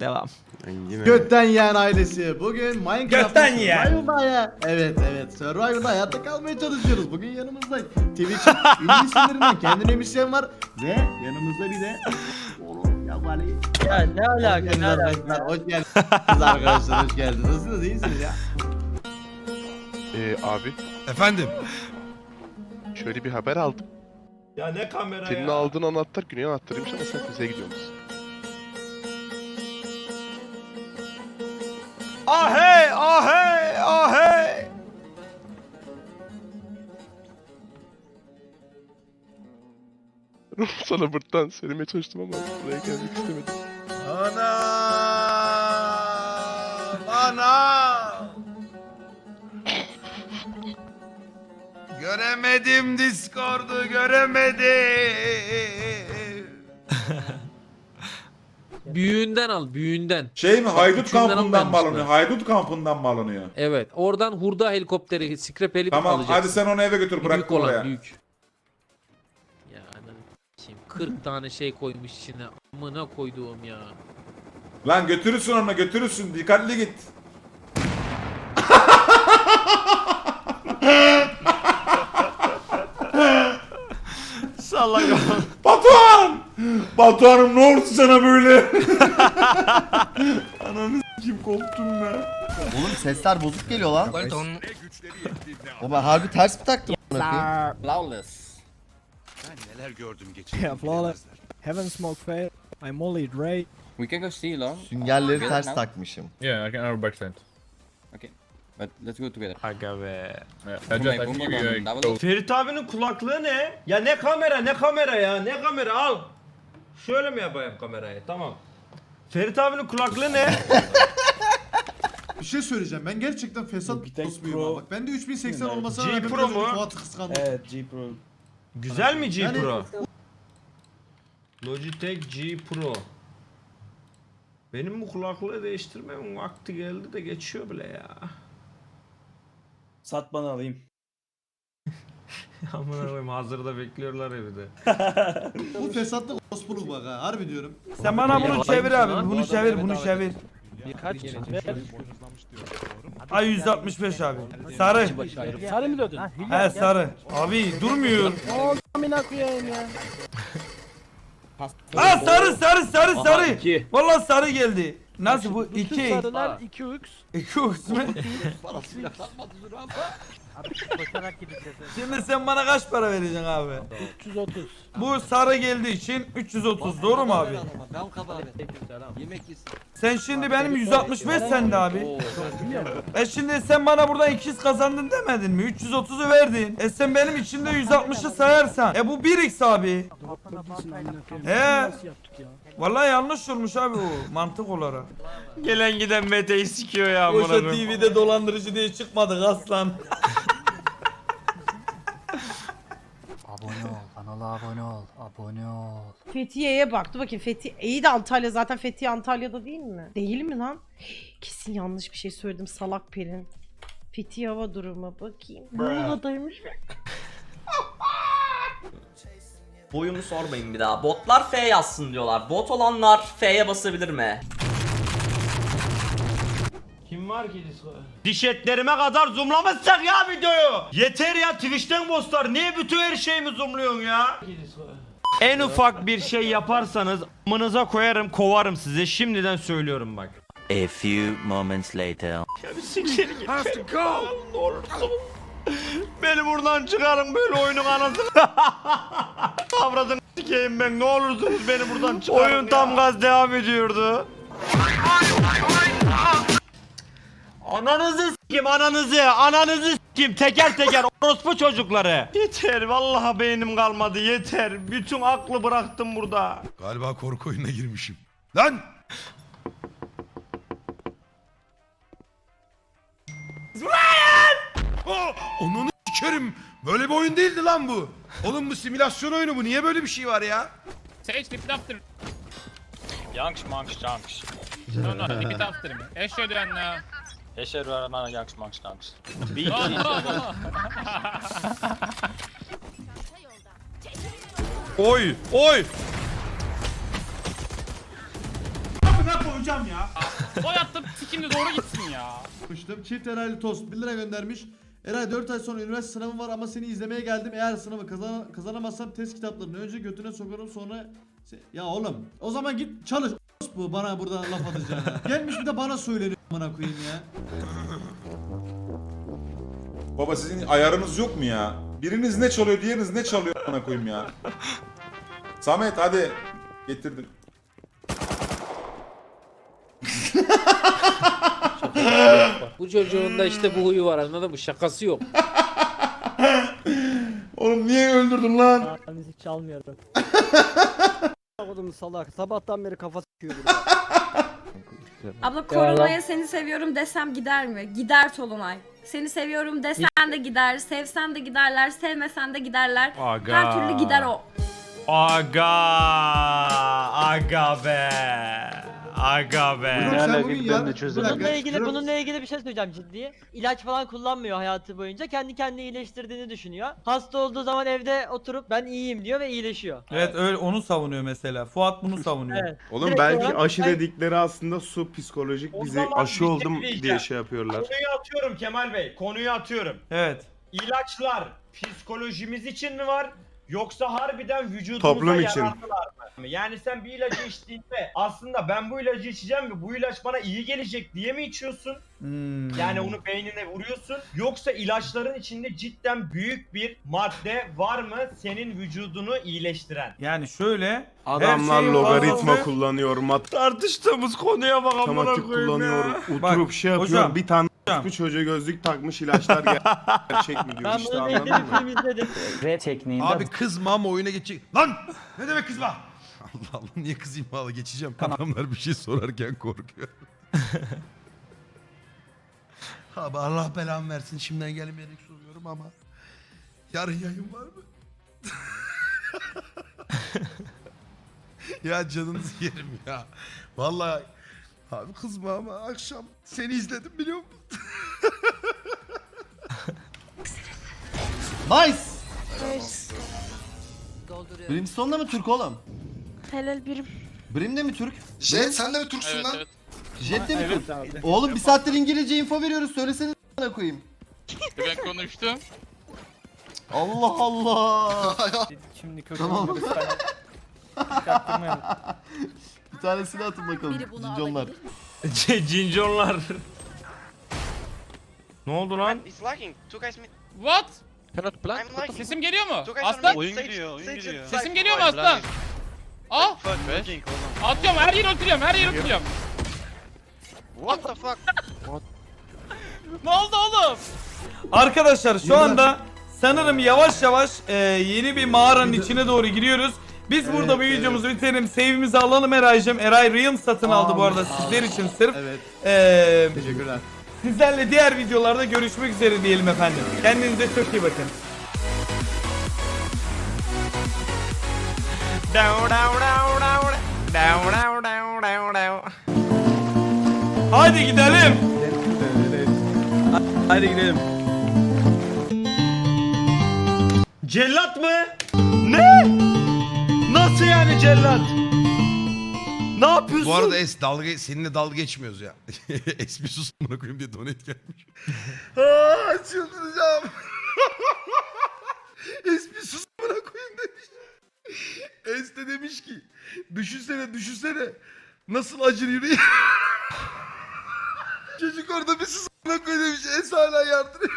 Devam. Yine. Götten yiyen ailesi. Bugün Minecraft'ta Götten yiyen. Survival'da haya- Evet evet. Survival'da hayatta kalmaya çalışıyoruz. Bugün yanımızda Twitch'in ünlü isimlerinden kendine müzisyen var. Ve yanımızda bir de Oğlum ya Vali. Ya ne alaka ne alaka. arkadaşlar. Hoş geldiniz arkadaşlar. Hoş geldiniz. Nasılsınız? İyisiniz ya? Ee, abi Efendim. şöyle bir haber aldım. Ya ne kamera Senin ya. aldığın anahtar güney anahtarıymış ama sen kuzeye gidiyorsun. Ahey ahey ahey. Sana buradan söylemeye çalıştım ama buraya gelmek istemedim. Ana! Ana! Göremedim Discord'u göremedim. Büyüğünden al, büyüğünden. Şey mi haydut Küçüğünden kampından mı almamışlar. alınıyor? Haydut kampından mı alınıyor? Evet, oradan hurda helikopteri, scrap helip Tamam alacaksın. hadi sen onu eve götür büyük bırak olan, oraya. büyük. Ya anam kim 40 tane şey koymuş içine. Amına koyduğum ya. Lan götürürsün onu götürürsün dikkatli git. Salak Batuhan! Batuhan'ım ne oldu sana böyle? Ananı s**kim koptum ya. Oğlum sesler bozuk geliyor lan. O ben harbi ters mi taktım? amına koyayım? Flawless. Yeah, flawless. Heaven smoke fail. I'm only Dre. We can go see long. Süngerleri Get ters now. takmışım. Yeah, I can our backstand. But let's go together. Aga be. Yeah, Come I just I here, can come give you on, a double code. door. Ferit abinin kulaklığı ne? Ya ne kamera ne kamera ya ne kamera al. Şöyle mi yapayım kamerayı tamam. Ferit abinin kulaklığı ne? Bir şey söyleyeceğim. Ben gerçekten fesat dostuyum ha. Bak ben de 3080 olmasına G rağmen Pro biraz önce mu? Fuat'ı kıskandım. Evet G Pro. Güzel mi G Yani- Pro? Logitech G Pro. Benim bu kulaklığı değiştirmemin vakti geldi de geçiyor bile ya. Sat bana alayım. Amına koyayım hazırda bekliyorlar evde. Bu fesatlık ospuluk bak ha. Harbi diyorum. Sen bana bunu çevir abi. Bunu çevir bunu çevir. Kaç? Ay 165 abi. Sarı. Sarı mı diyordun? He sarı. Abi durmuyor. Amına koyayım ya. Aa sarı sarı sarı sarı. Vallahi sarı geldi. Nasıl bu? Bütün 2 sarılar 2 ux. 2 mi? Koşarak gideceğiz. Şimdi sen bana kaç para vereceksin abi? 330. Bu sarı geldiği için 330 doğru mu abi? Sen şimdi benim 165 sende abi. E şimdi sen bana buradan 200 kazandın demedin mi? 330'u verdin. E sen benim içinde 160'ı sayarsan. E bu 1x abi. He. Nasıl yaptık ya? Vallahi yanlış olmuş abi bu mantık olarak. Gelen giden Mete'yi sikiyor ya amına Boşa. TV'de dolandırıcı diye çıkmadık aslan. Kanala abone ol. Abone ol. Fethiye'ye baktı bakayım. Fethiye iyi de Antalya zaten Fethiye Antalya'da değil mi? Değil mi lan? Kesin yanlış bir şey söyledim salak Pelin. Fethiye hava durumu bakayım. Muğla'daymış. Boyumu sormayın bir daha. Botlar F yazsın diyorlar. Bot olanlar F'ye basabilir mi? Var ki Discord? Diş etlerime kadar zoomlamışsak ya videoyu. Yeter ya Twitch'ten bosslar. Niye bütün her şeyimi zoomluyorsun ya? En ufak bir şey yaparsanız amınıza koyarım kovarım size şimdiden söylüyorum bak. A few moments later. Ya bir siktir git. Have to go. Ne olursun. Beni buradan çıkarın böyle oyunun anasını. Avradını sikeyim ben ne olursunuz beni buradan çıkarın Oyun tam gaz devam ediyordu. Ananızı sikim ananızı ananızı sikim teker teker orospu çocukları. Yeter vallahi beynim kalmadı yeter. Bütün aklı bıraktım burada. Galiba korku oyununa girmişim. Lan! Ryan! Onu sikerim. Böyle bir oyun değildi lan bu. Oğlum bu simülasyon oyunu bu. Niye böyle bir şey var ya? Sage, repeat after. Yanks, monks, junks. No, no, repeat after me. Eşhedü enne. Eşhedü yanks, monks, junks. No, no, no. Oy oy. amcam ya. Boy attım sikimde doğru gitsin ya. Yapmıştım. Çift herhalde tost 1 lira göndermiş. Eray 4 ay sonra üniversite sınavım var ama seni izlemeye geldim. Eğer sınavı kazan kazanamazsam test kitaplarını önce götüne sokarım sonra... Ya oğlum o zaman git çalış bu bana burada laf atacağına. Gelmiş bir de bana söyleniyor amına koyayım ya. Baba sizin ayarınız yok mu ya? Biriniz ne çalıyor, diğeriniz ne çalıyor bana koyayım ya. Samet hadi getirdim. Bu çocuğun da işte bu huyu var anladın mı? Şakası yok. Oğlum niye öldürdün lan? Müzik çalmıyorum. Oğlum salak. Sabahtan beri kafa sıkıyor Abla koronaya seni seviyorum desem gider mi? Gider Tolunay. Seni seviyorum desen de gider, sevsen de giderler, sevmesen de giderler. Aga. Her türlü gider o. Aga. Aga be. Aga be. Sen bugün ya... Bir dakika, ilgili bununla ilgili bir şey söyleyeceğim ciddi. İlaç falan kullanmıyor hayatı boyunca. Kendi kendini iyileştirdiğini düşünüyor. Hasta olduğu zaman evde oturup ben iyiyim diyor ve iyileşiyor. Evet öyle onu savunuyor mesela. Fuat bunu savunuyor. Evet. Oğlum Direkt belki olarak aşı dedikleri aslında su psikolojik O bizi zaman bir aşı şey oldum diyeceğim. diye şey yapıyorlar. Konuyu atıyorum Kemal Bey. Konuyu atıyorum. Evet. İlaçlar psikolojimiz için mi var? Yoksa harbiden vücudumuza Toplum için. yararlılar mı? Yani sen bir ilacı içtiğinde aslında ben bu ilacı içeceğim ve bu ilaç bana iyi gelecek diye mi içiyorsun? Hmm. Yani onu beynine vuruyorsun. Yoksa ilaçların içinde cidden büyük bir madde var mı senin vücudunu iyileştiren? Yani şöyle Adamlar her şeyin logaritma fazlası- kullanıyor, Tartıştığımız konuya bak amına matematik koyayım kullanıyor, ya. oturup Bak, şey yapıyor. hocam, bir tane. Bu çocuğa gözlük takmış ilaçlar ger- gerçek mi diyor Ben işte ilgili anladın bir mı? film izledim. Ve tekniğinde Abi kızma ama oyuna geçecek. Lan! Ne demek kızma? Allah Allah niye kızayım valla geçeceğim. Adamlar bir şey sorarken korkuyor. Abi Allah belamı versin şimdiden gelmeyerek soruyorum ama. Yarın yayın var mı? ya canınızı yerim ya. Vallahi abi kızma ama akşam seni izledim biliyor musun? Nice. Brimstone da mı Türk oğlum? Helal birim. Brim de mi Türk? Jet sen de mi Türksün Evet evet. Jet de mi Türk? Oğlum bir saattir İngilizce info veriyoruz. Söylesene a**ına koyayım. Ben konuştum. Allah Allah. Şimdi Tamam. bir tanesini atın bakalım. Cinconlar. Cinconlar. ne oldu lan? What? Sesim geliyor mu? Aslan? Oyun gidiyor, oyun gidiyor. Sesim geliyor mu aslan? Ah! Atıyorum her yeri öldürüyorum her yeri öldürüyorum. What the fuck? Ne oldu oğlum? Arkadaşlar şu anda sanırım yavaş yavaş e, yeni bir mağaranın içine doğru giriyoruz. Biz burada bu videomuzu bitirelim. Save'imizi alalım Eray'cım. Eray Realm satın aldı bu arada sizler için sırf. Evet. E, Teşekkürler. sizlerle diğer videolarda görüşmek üzere diyelim efendim. Kendinize çok iyi bakın. Hadi gidelim. Hadi gidelim. Cellat mı? Cellat? Ne yapıyorsun? Bu arada Es dalga seninle dalga geçmiyoruz ya. es bir sus amına koyayım diye donate gelmiş. Aa çıldıracağım. es bir sus amına koyayım demiş. Es de demiş ki düşünsene düşünsene nasıl acır yüreği. Çocuk orada bir sus amına koyayım demiş. Es hala yardırıyor.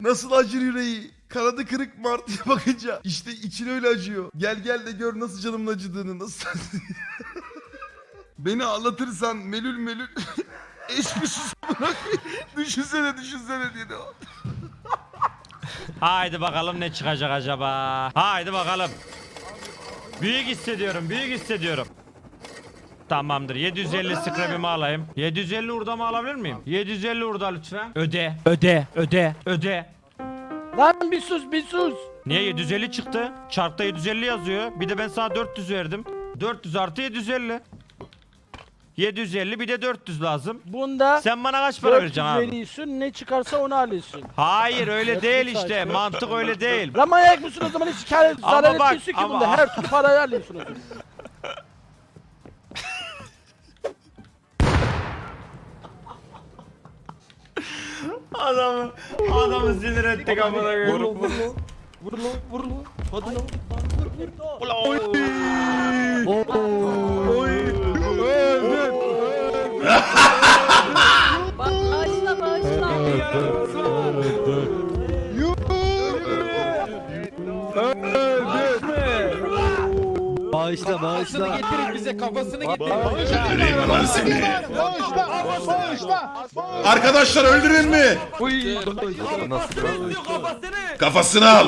Nasıl acır yüreği? Kanadı kırık martıya bakınca. İşte için öyle acıyor. Gel gel de gör nasıl canımın acıdığını. Nasıl Beni ağlatırsan melül melül. Eşmiş sus amına koyayım. Düşünsene düşünsene diye de. Haydi bakalım ne çıkacak acaba. Haydi bakalım. Büyük hissediyorum, büyük hissediyorum. Tamamdır. 750 scrap'imi alayım. 750 hurdamı alabilir miyim? 750 hurda lütfen. Öde. Öde. Öde. Öde. Lan bir sus bir sus. Niye 750 çıktı? Çarpta 750 yazıyor. Bir de ben sana 400 verdim. 400 artı 750. 750 bir de 400 lazım. Bunda Sen bana kaç para vereceksin abi? veriyorsun ne çıkarsa onu alıyorsun. Hayır öyle değil işte. Mantık öyle değil. Lan manyak mısın o zaman hiç Ama zarar bak, etmiyorsun ki ama- bunda her türlü parayı alıyorsun o zaman. adamı adamı sinir ettik amına Vur koyayım. lan vur lan. Vur lan vur lan. Hadi lan. Ulan oy. Oy. Bağışla bağışla. Bağışla bağışla. Getirin bize kafasını getirin. Öldüreyim lan seni. Arkadaşlar öldürün mü? Diyor kafasını. Kafasını al.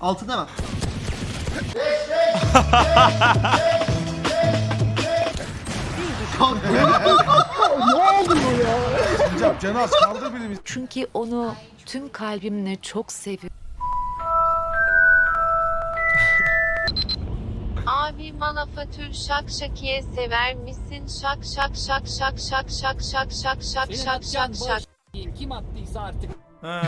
Altında mı? Çünkü onu tüm kalbimle çok seviyorum. Abi malafatür şak şakiye sever misin? Şak şak şak şak şak şak şak şak şak şak şak şak. Kim attıysa artık. He.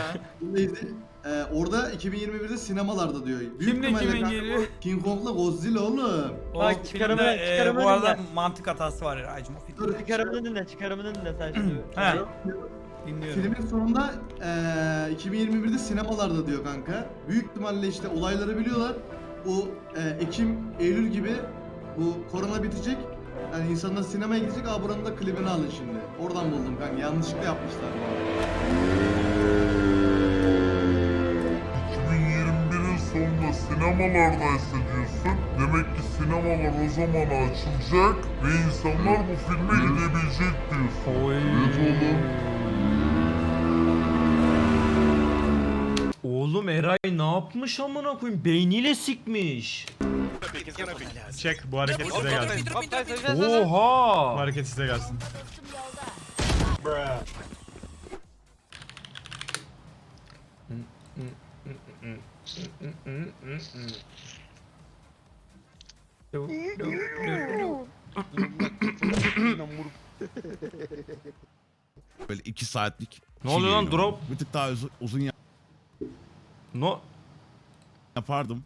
Ee, orada 2021'de sinemalarda diyor. Büyük Kimle ihtimalle kimin kanka geliyor? bu King Kong'la Godzilla oğlum. O Bak, filmde, çıkarımını- e, çıkarımını bu arada dinle. mantık hatası var ya Acım o filmde. Çıkarımını dinle çıkarımını dinle sen şimdi. He. Dinliyorum. Filmin sonunda eee 2021'de sinemalarda diyor kanka. Büyük ihtimalle işte olayları biliyorlar. Bu eee, Ekim, Eylül gibi bu korona bitecek. Yani insanlar sinemaya gidecek. Aa buranın da klibini alın şimdi. Oradan buldum kanka. Yanlışlıkla yapmışlar bu arada. Sonunda sinemalardaysa diyorsun. Demek ki sinemalar o zaman açılacak ve insanlar bu filme gidebilecek diyorsun. Evet oğlum. Oğlum Eray ne yapmış amına koyayım? Beyniyle sikmiş. Çek bu hareket size gelsin. Oha! hareket size gelsin. Böyle 2 saatlik. Ne oluyor lan drop? Bir tık daha uzun No. yapardım.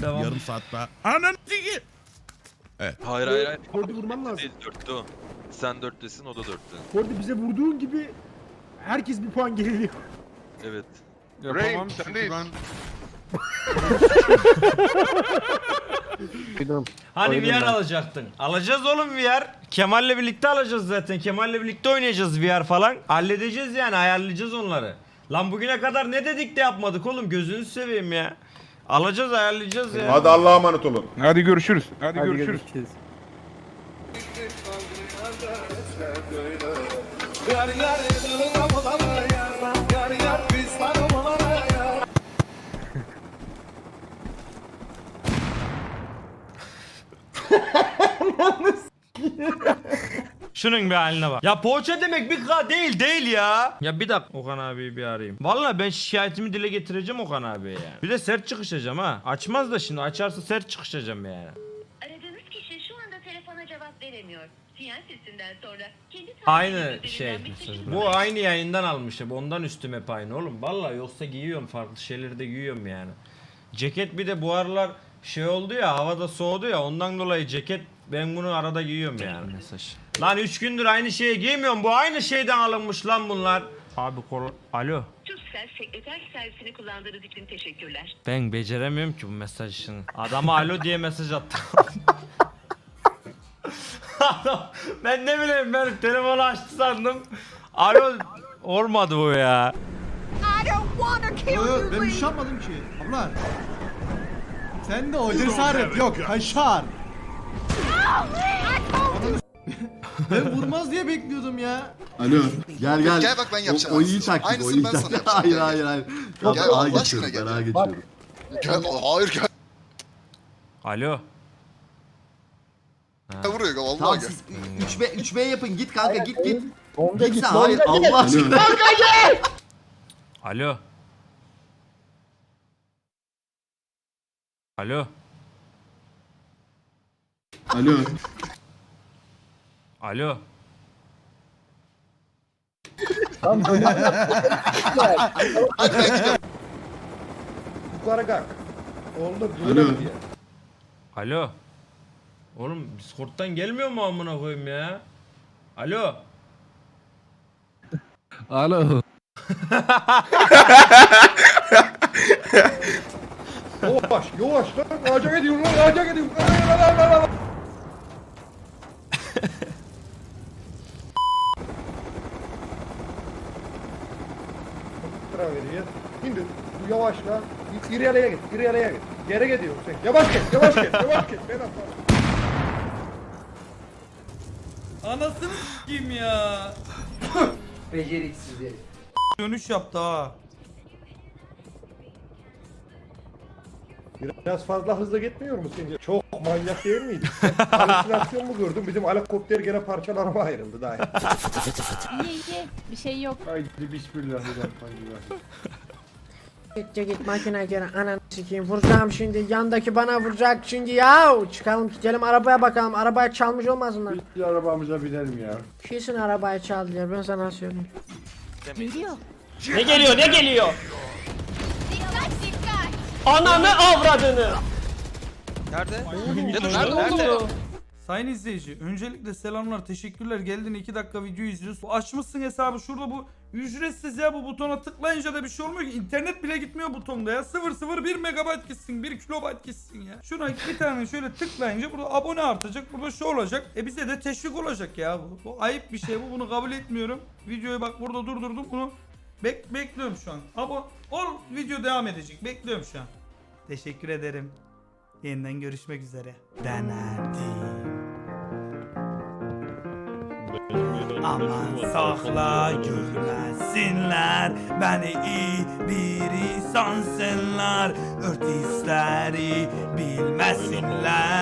Devam. saat daha. Anan Hayır hayır hayır. Kordi vurman lazım. Değil dörtte o. Sen dörttesin o da dörtte. Kordi bize vurduğun gibi herkes bir puan geriliyor. Evet. Yapamam çünkü ben Hani VR alacaktın. Alacağız oğlum VR. Kemal'le birlikte alacağız zaten. Kemal'le birlikte oynayacağız VR falan. Halledeceğiz yani ayarlayacağız onları. Lan bugüne kadar ne dedik de yapmadık oğlum gözünü seveyim ya. Alacağız ayarlayacağız ya. Hadi Allah'a emanet olun. Hadi görüşürüz. Hadi, görüşürüz. Şunun bir haline bak. Ya poğaça demek bir K değil değil ya. Ya bir dakika Okan abiyi bir arayayım. Vallahi ben şikayetimi dile getireceğim Okan abiye ya. Bir de sert çıkışacağım ha. Açmaz da şimdi açarsa sert çıkışacağım yani. Aradığınız kişi şu anda telefona cevap veremiyor. Sinyal sesinden sonra kendi Aynı şey. Bu aynı yayından almışım. Ondan üstüm hep aynı oğlum. Vallahi yoksa giyiyorum farklı şeyleri de giyiyorum yani. Ceket bir de bu aralar şey oldu ya havada soğudu ya ondan dolayı ceket ben bunu arada giyiyorum yani mesaj. Lan 3 gündür aynı şeyi giymiyorum. Bu aynı şeyden alınmış lan bunlar. Abi kol... Alo. Türksel sekreter servisini kullandığınız için teşekkürler. Ben beceremiyorum ki bu mesaj işini. Adama alo diye mesaj attım. Adam, ben ne bileyim ben telefonu açtı sandım. Alo olmadı bu ya. Yo, yo, ben bir şey yapmadım ki. Abla. Sen de o cesaret yok. Kaşar. Ben vurmaz diye bekliyordum ya. Alo. Gel gel. Gel bak ben yapacağım. O, o iyi taktik. Aynısını o iyi ben sana taktik. yapacağım. Hayır hayır hayır. Gel, Gel, Allah Ağa aşkına geçiyorum. gel Ben ağa geçiyorum. Gel, hayır gel. Alo. Vuruyor vallahi Tamam gel. siz 3B 3B yapın. Git kanka git git. Git sen hayır Allah aşkına. Alo. Alo. Alo. Alo. Yukarı kalk. Oldu böyle diye. Alo. Oğlum Discord'dan gelmiyor mu amına koyayım ya? Alo. Alo. yavaş yavaş lan ağaca gidiyorum lan ağaca gidiyorum. Lan, lan, lan, lan, lan. Sıra veriyor. Şimdi bu yavaşla geri araya git geri araya git. Geri gidiyorsun sen. Yavaş git yavaş git yavaş git. Ben atlarım. Anasını s**eyim ya. Beceriksiz herif. Dönüş yaptı ha. Biraz fazla hızlı gitmiyor mu sence? Çok manyak değil miydi? Halüsinasyon mu gördün? Bizim helikopter gene parçalarıma ayrıldı daha. İyi iyi bir şey yok. Haydi bismillahirrahmanirrahim. Git git makine gene ananı sikeyim vuracağım şimdi yandaki bana vuracak şimdi ya çıkalım gidelim arabaya bakalım arabaya çalmış olmasınlar Bir arabamıza binelim ya. Kesin arabaya çaldılar ben sana söyleyeyim Geliyor. Ne geliyor ne geliyor. Ananı avradını Sayın izleyici, öncelikle selamlar, teşekkürler. Geldin 2 dakika video izliyoruz. Bu açmışsın hesabı şurada bu ücretsiz ya bu butona tıklayınca da bir şey olmuyor ki. İnternet bile gitmiyor butonda ya. 001 megabayt gitsin, 1 kilobayt gitsin ya. Şuna bir tane şöyle tıklayınca burada abone artacak, burada şu olacak. E bize de teşvik olacak ya bu. Bu ayıp bir şey bu, bunu kabul etmiyorum. Videoyu bak burada durdurdum bunu. Bek bekliyorum şu an. Abo ol video devam edecek. Bekliyorum şu an. Teşekkür ederim. Yeniden görüşmek üzere. Denerdim. Aman sakla görmesinler Beni iyi bir insansınlar Örtüsleri bilmesinler